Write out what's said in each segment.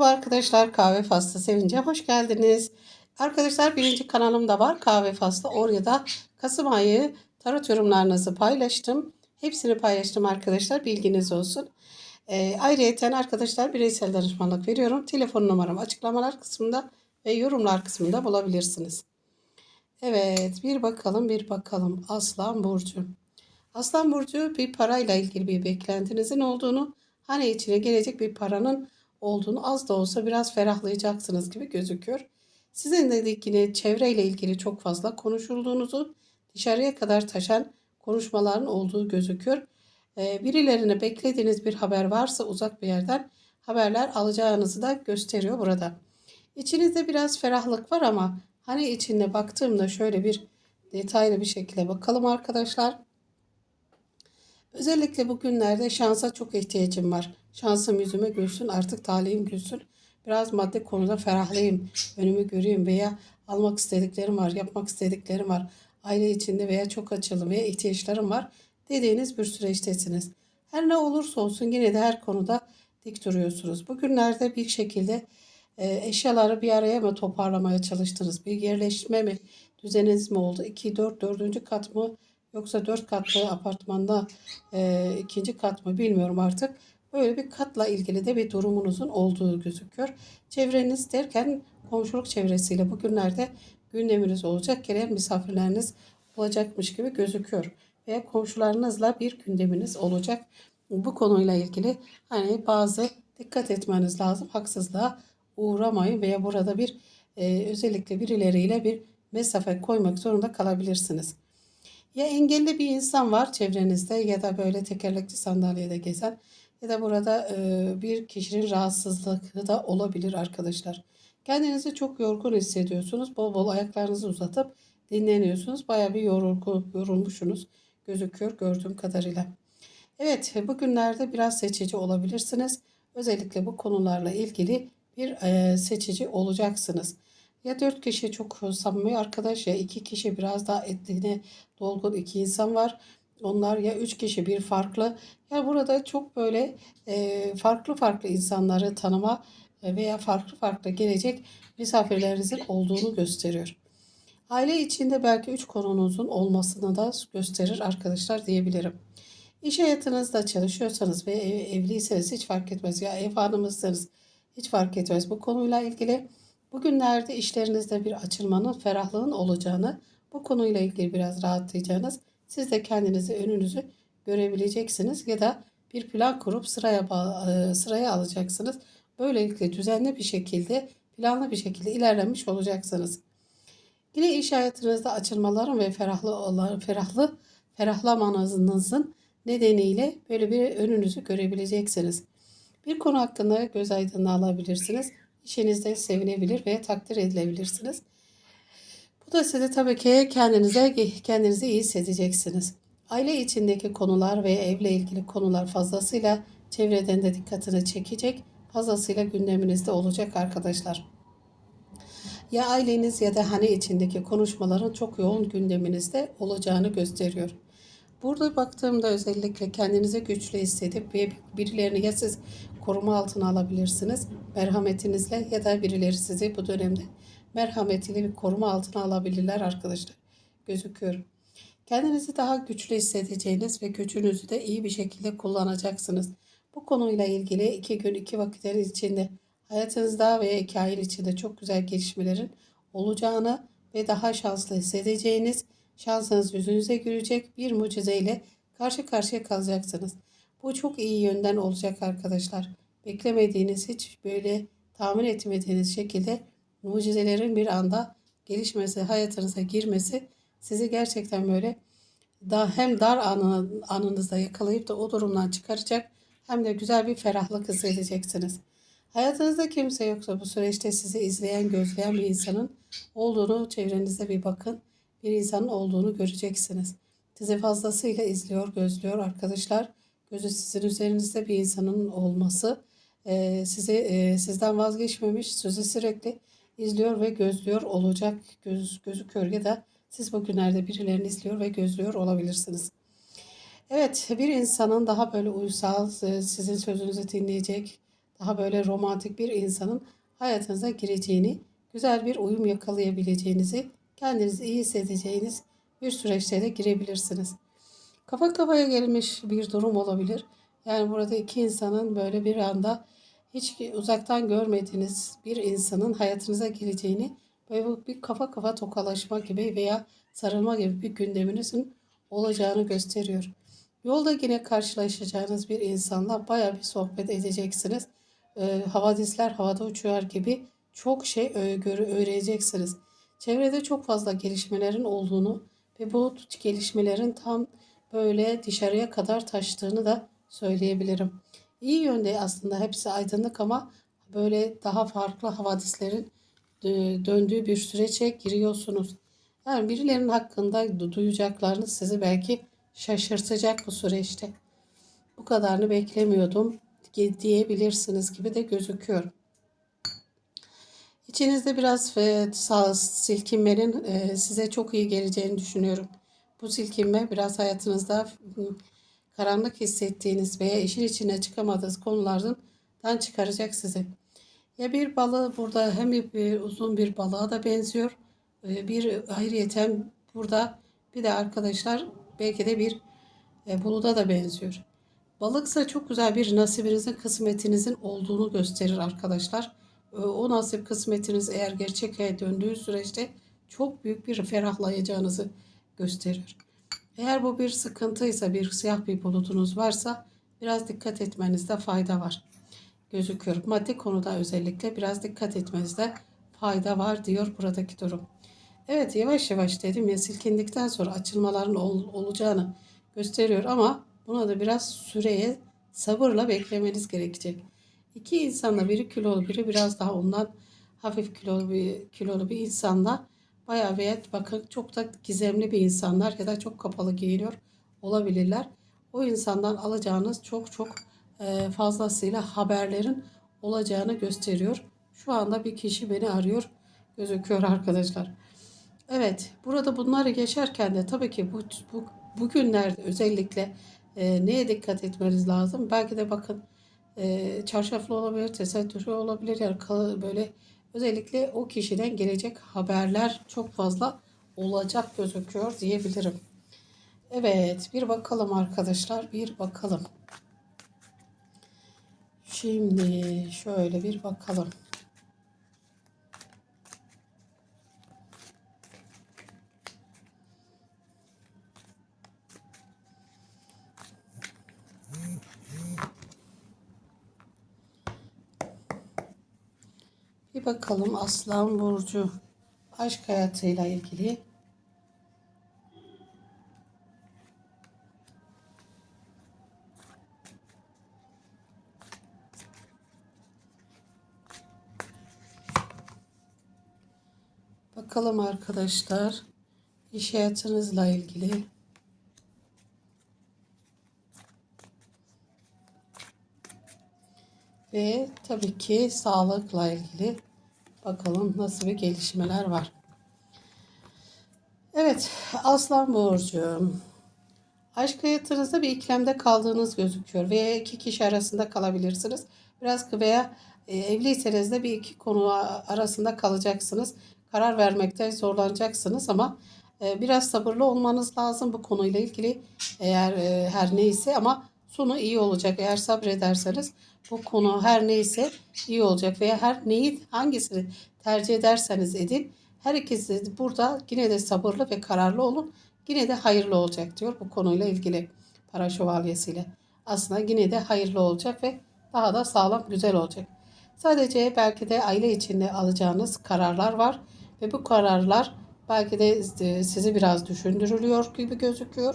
Merhaba arkadaşlar kahve faslı sevince hoş geldiniz. Arkadaşlar birinci kanalımda var kahve faslı. Oraya da Kasım ayı tarot yorumlarınızı paylaştım. Hepsini paylaştım arkadaşlar bilginiz olsun. Ee, ayrıyeten arkadaşlar bireysel danışmanlık veriyorum. Telefon numaram açıklamalar kısmında ve yorumlar kısmında bulabilirsiniz. Evet bir bakalım bir bakalım Aslan Burcu. Aslan Burcu bir parayla ilgili bir beklentinizin olduğunu hani içine gelecek bir paranın olduğunu az da olsa biraz ferahlayacaksınız gibi gözüküyor. Sizin de yine çevreyle ilgili çok fazla konuşulduğunuzu dışarıya kadar taşan konuşmaların olduğu gözüküyor. Ee, birilerine beklediğiniz bir haber varsa uzak bir yerden haberler alacağınızı da gösteriyor burada. İçinizde biraz ferahlık var ama hani içinde baktığımda şöyle bir detaylı bir şekilde bakalım arkadaşlar. Özellikle bugünlerde şansa çok ihtiyacım var. Şansım yüzüme gülsün, artık talihim gülsün. Biraz madde konuda ferahlayayım, önümü göreyim veya almak istediklerim var, yapmak istediklerim var. Aile içinde veya çok açılım veya ihtiyaçlarım var dediğiniz bir süreçtesiniz. Her ne olursa olsun yine de her konuda dik duruyorsunuz. Bugünlerde bir şekilde e, eşyaları bir araya mı toparlamaya çalıştınız? Bir yerleşme mi, düzeniniz mi oldu? 2, 4, 4. kat mı? Yoksa 4 katlı apartmanda e, ikinci kat mı bilmiyorum artık. Böyle bir katla ilgili de bir durumunuzun olduğu gözüküyor. Çevreniz derken komşuluk çevresiyle bugünlerde gündeminiz olacak. Gelen misafirleriniz olacakmış gibi gözüküyor. Ve komşularınızla bir gündeminiz olacak. Bu konuyla ilgili hani bazı dikkat etmeniz lazım. Haksızlığa uğramayın veya burada bir e, özellikle birileriyle bir mesafe koymak zorunda kalabilirsiniz. Ya engelli bir insan var çevrenizde ya da böyle tekerlekli sandalyede gezen ya da burada e, bir kişinin rahatsızlığı da olabilir arkadaşlar. Kendinizi çok yorgun hissediyorsunuz. Bol bol ayaklarınızı uzatıp dinleniyorsunuz. Baya bir yorulgu, yorulmuşsunuz gözüküyor gördüğüm kadarıyla. Evet bugünlerde biraz seçici olabilirsiniz. Özellikle bu konularla ilgili bir e, seçici olacaksınız. Ya dört kişi çok samimi arkadaş ya iki kişi biraz daha etliğine dolgun iki insan var. Onlar ya üç kişi bir farklı. Ya burada çok böyle e, farklı farklı insanları tanıma veya farklı farklı gelecek misafirlerinizin olduğunu gösteriyor. Aile içinde belki üç konunuzun olmasını da gösterir arkadaşlar diyebilirim. İş hayatınızda çalışıyorsanız ve evliyseniz hiç fark etmez ya ev hanımısınız hiç fark etmez. Bu konuyla ilgili bugünlerde işlerinizde bir açılmanın, ferahlığın olacağını, bu konuyla ilgili biraz rahatlayacağınız, siz de kendinizi önünüzü görebileceksiniz ya da bir plan kurup sıraya e, sıraya alacaksınız. Böylelikle düzenli bir şekilde, planlı bir şekilde ilerlemiş olacaksınız. Yine iş hayatınızda açılmaların ve ferahlı ferahlı ferahlamanızın nedeniyle böyle bir önünüzü görebileceksiniz. Bir konu hakkında göz aydınlığı alabilirsiniz. İşinizde sevinebilir ve takdir edilebilirsiniz. Bu da size tabii ki kendinize kendinizi iyi hissedeceksiniz. Aile içindeki konular ve evle ilgili konular fazlasıyla çevreden de dikkatini çekecek, fazlasıyla gündeminizde olacak arkadaşlar. Ya aileniz ya da hani içindeki konuşmaların çok yoğun gündeminizde olacağını gösteriyor. Burada baktığımda özellikle kendinizi güçlü hissedip birilerini ya siz koruma altına alabilirsiniz merhametinizle ya da birileri sizi bu dönemde merhametiyle bir koruma altına alabilirler arkadaşlar. Gözüküyor. Kendinizi daha güçlü hissedeceğiniz ve gücünüzü de iyi bir şekilde kullanacaksınız. Bu konuyla ilgili iki gün iki vakitler içinde hayatınızda ve iki içinde çok güzel gelişmelerin olacağını ve daha şanslı hissedeceğiniz, şansınız yüzünüze gülecek bir mucizeyle karşı karşıya kalacaksınız. Bu çok iyi yönden olacak arkadaşlar. Beklemediğiniz hiç böyle tahmin etmediğiniz şekilde mucizelerin bir anda gelişmesi, hayatınıza girmesi sizi gerçekten böyle daha hem dar anı, anınızda yakalayıp da o durumdan çıkaracak hem de güzel bir ferahlık hissedeceksiniz. Hayatınızda kimse yoksa bu süreçte sizi izleyen, gözleyen bir insanın olduğunu çevrenizde bir bakın. Bir insanın olduğunu göreceksiniz. Sizi fazlasıyla izliyor, gözlüyor arkadaşlar. Gözü sizin üzerinizde bir insanın olması e, sizi e, sizden vazgeçmemiş, sözü sürekli izliyor ve gözlüyor olacak göz, gözüküyor ya da siz bugünlerde birilerini izliyor ve gözlüyor olabilirsiniz. Evet bir insanın daha böyle uysal sizin sözünüzü dinleyecek daha böyle romantik bir insanın hayatınıza gireceğini, güzel bir uyum yakalayabileceğinizi, kendinizi iyi hissedeceğiniz bir süreçte de girebilirsiniz. Kafa kafaya gelmiş bir durum olabilir. Yani burada iki insanın böyle bir anda hiç uzaktan görmediğiniz bir insanın hayatınıza gireceğini böyle bir kafa kafa tokalaşma gibi veya sarılma gibi bir gündeminizin olacağını gösteriyor. Yolda yine karşılaşacağınız bir insanla baya bir sohbet edeceksiniz. E, havadisler havada uçuyor gibi çok şey görü öğreneceksiniz. Çevrede çok fazla gelişmelerin olduğunu ve bu gelişmelerin tam böyle dışarıya kadar taştığını da söyleyebilirim. İyi yönde aslında hepsi aydınlık ama böyle daha farklı havadislerin döndüğü bir sürece giriyorsunuz. Yani birilerinin hakkında duyacaklarınız sizi belki şaşırtacak bu süreçte. Bu kadarını beklemiyordum diyebilirsiniz gibi de gözüküyor. İçinizde biraz silkinmenin e, size çok iyi geleceğini düşünüyorum. Bu silkinme biraz hayatınızda karanlık hissettiğiniz veya işin içine çıkamadığınız konulardan çıkaracak sizi. Ya bir balığı burada hem bir, uzun bir balığa da benziyor. E, bir ayrıyeten burada bir de arkadaşlar belki de bir e, buluda da benziyor. Balıksa çok güzel bir nasibinizin, kısmetinizin olduğunu gösterir arkadaşlar. E, o nasip kısmetiniz eğer gerçeğe döndüğü süreçte çok büyük bir ferahlayacağınızı gösterir. Eğer bu bir sıkıntıysa, bir siyah bir bulutunuz varsa biraz dikkat etmenizde fayda var. Gözüküyor. Maddi konuda özellikle biraz dikkat etmenizde fayda var diyor buradaki durum. Evet yavaş yavaş dedim ya silkindikten sonra açılmaların ol, olacağını gösteriyor ama buna da biraz süreye sabırla beklemeniz gerekecek. İki insanla biri kilolu biri biraz daha ondan hafif kilolu bir, kilolu bir insanla bayağı veya bakın çok da gizemli bir insanlar ya da çok kapalı giyiniyor olabilirler. O insandan alacağınız çok çok e, fazlasıyla haberlerin olacağını gösteriyor. Şu anda bir kişi beni arıyor gözüküyor arkadaşlar. Evet, burada bunları geçerken de tabii ki bu, bu bugünlerde özellikle e, neye dikkat etmeniz lazım? Belki de bakın e, çarşaflı olabilir, tesettürlü olabilir. Yani böyle özellikle o kişiden gelecek haberler çok fazla olacak gözüküyor diyebilirim. Evet, bir bakalım arkadaşlar, bir bakalım. Şimdi şöyle bir bakalım. Bir bakalım Aslan Burcu aşk hayatıyla ilgili. Bakalım arkadaşlar iş hayatınızla ilgili. Ve tabii ki sağlıkla ilgili bakalım nasıl bir gelişmeler var. Evet Aslan Burcu. Aşk hayatınızda bir iklemde kaldığınız gözüküyor veya iki kişi arasında kalabilirsiniz. Biraz veya e, evliyseniz de bir iki konu arasında kalacaksınız. Karar vermekte zorlanacaksınız ama e, biraz sabırlı olmanız lazım bu konuyla ilgili eğer e, her neyse ama sonu iyi olacak. Eğer sabrederseniz bu konu her neyse iyi olacak veya her neyi hangisini tercih ederseniz edin. Her ikisi burada yine de sabırlı ve kararlı olun. Yine de hayırlı olacak diyor bu konuyla ilgili para şövalyesiyle. Aslında yine de hayırlı olacak ve daha da sağlam güzel olacak. Sadece belki de aile içinde alacağınız kararlar var ve bu kararlar belki de e, sizi biraz düşündürülüyor gibi gözüküyor.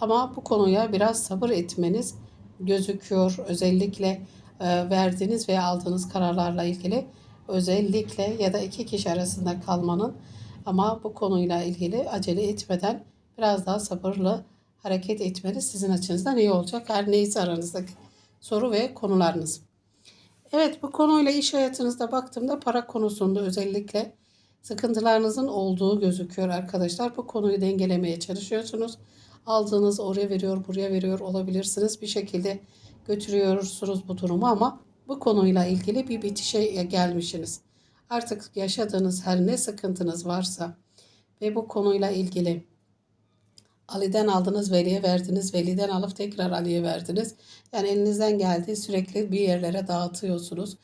Ama bu konuya biraz sabır etmeniz gözüküyor. Özellikle e, verdiğiniz veya aldığınız kararlarla ilgili özellikle ya da iki kişi arasında kalmanın ama bu konuyla ilgili acele etmeden biraz daha sabırlı hareket etmeniz sizin açınızdan iyi olacak. Her neyse aranızdaki soru ve konularınız. Evet bu konuyla iş hayatınızda baktığımda para konusunda özellikle sıkıntılarınızın olduğu gözüküyor arkadaşlar. Bu konuyu dengelemeye çalışıyorsunuz. Aldığınız oraya veriyor buraya veriyor olabilirsiniz. Bir şekilde götürüyorsunuz bu durumu ama bu konuyla ilgili bir bitişe gelmişsiniz. Artık yaşadığınız her ne sıkıntınız varsa ve bu konuyla ilgili Ali'den aldınız, Veli'ye verdiniz, Veli'den alıp tekrar Ali'ye verdiniz. Yani elinizden geldiği sürekli bir yerlere dağıtıyorsunuz,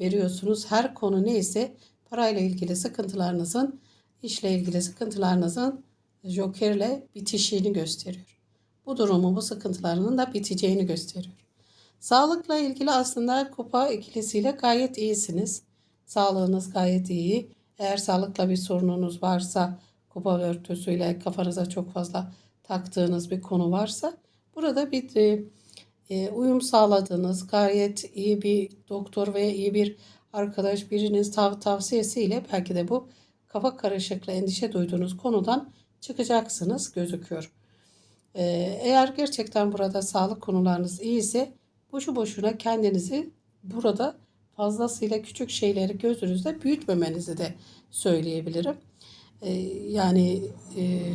veriyorsunuz. Her konu neyse parayla ilgili sıkıntılarınızın, işle ilgili sıkıntılarınızın jokerle bitişini gösteriyor. Bu durumu, bu sıkıntılarının da biteceğini gösteriyor. Sağlıkla ilgili aslında kupa ikilisiyle gayet iyisiniz. Sağlığınız gayet iyi. Eğer sağlıkla bir sorununuz varsa, kupa örtüsüyle kafanıza çok fazla taktığınız bir konu varsa, burada bir e, e, uyum sağladığınız, gayet iyi bir doktor ve iyi bir arkadaş birinin tav tavsiyesiyle belki de bu kafa karışıklığı, endişe duyduğunuz konudan çıkacaksınız gözüküyor. Ee, eğer gerçekten burada sağlık konularınız iyiyse boşu boşuna kendinizi burada fazlasıyla küçük şeyleri gözünüzde büyütmemenizi de söyleyebilirim. Ee, yani e,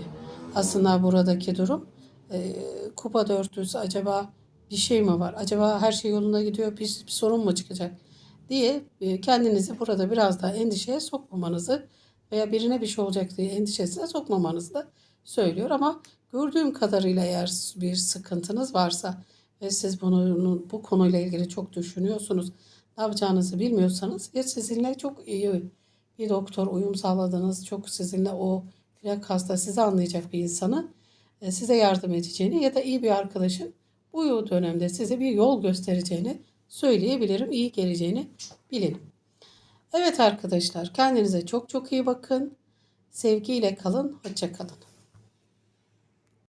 aslında buradaki durum e, kupa dörtlüsü acaba bir şey mi var? Acaba her şey yolunda gidiyor bir, bir sorun mu çıkacak? diye e, kendinizi burada biraz daha endişeye sokmamanızı veya birine bir şey olacak diye endişesine sokmamanızı da söylüyor. Ama gördüğüm kadarıyla eğer bir sıkıntınız varsa ve siz bunu bu konuyla ilgili çok düşünüyorsunuz, ne yapacağınızı bilmiyorsanız ya sizinle çok iyi bir doktor uyum sağladınız, çok sizinle o direkt hasta sizi anlayacak bir insanı e, size yardım edeceğini ya da iyi bir arkadaşın bu dönemde size bir yol göstereceğini söyleyebilirim. iyi geleceğini bilin. Evet arkadaşlar kendinize çok çok iyi bakın. Sevgiyle kalın. Hoşça kalın.